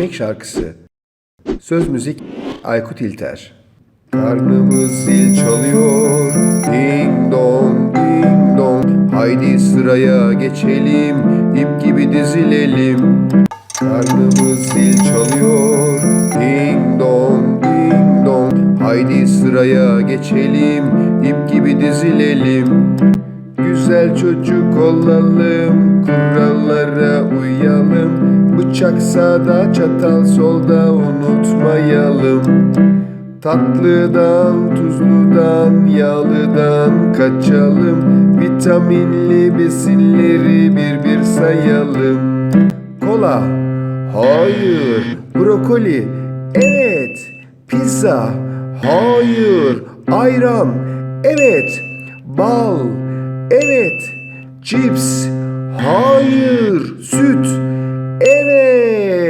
Yemek şarkısı. Söz müzik Aykut İlter. Karnımız zil çalıyor. Ding dong ding dong. Haydi sıraya geçelim. İp gibi dizilelim. Karnımız zil çalıyor. Ding dong ding dong. Haydi sıraya geçelim. İp gibi dizilelim. Güzel çocuk olalım, uyalım. Bıçak sağda, çatal solda unutmayalım. Tatlıdan, tuzludan, yağlıdan kaçalım. Vitaminli besinleri bir bir sayalım. Kola, hayır. Brokoli, evet. Pizza, hayır. Ayran, evet. Bal, evet. Cips, hayır. Süt,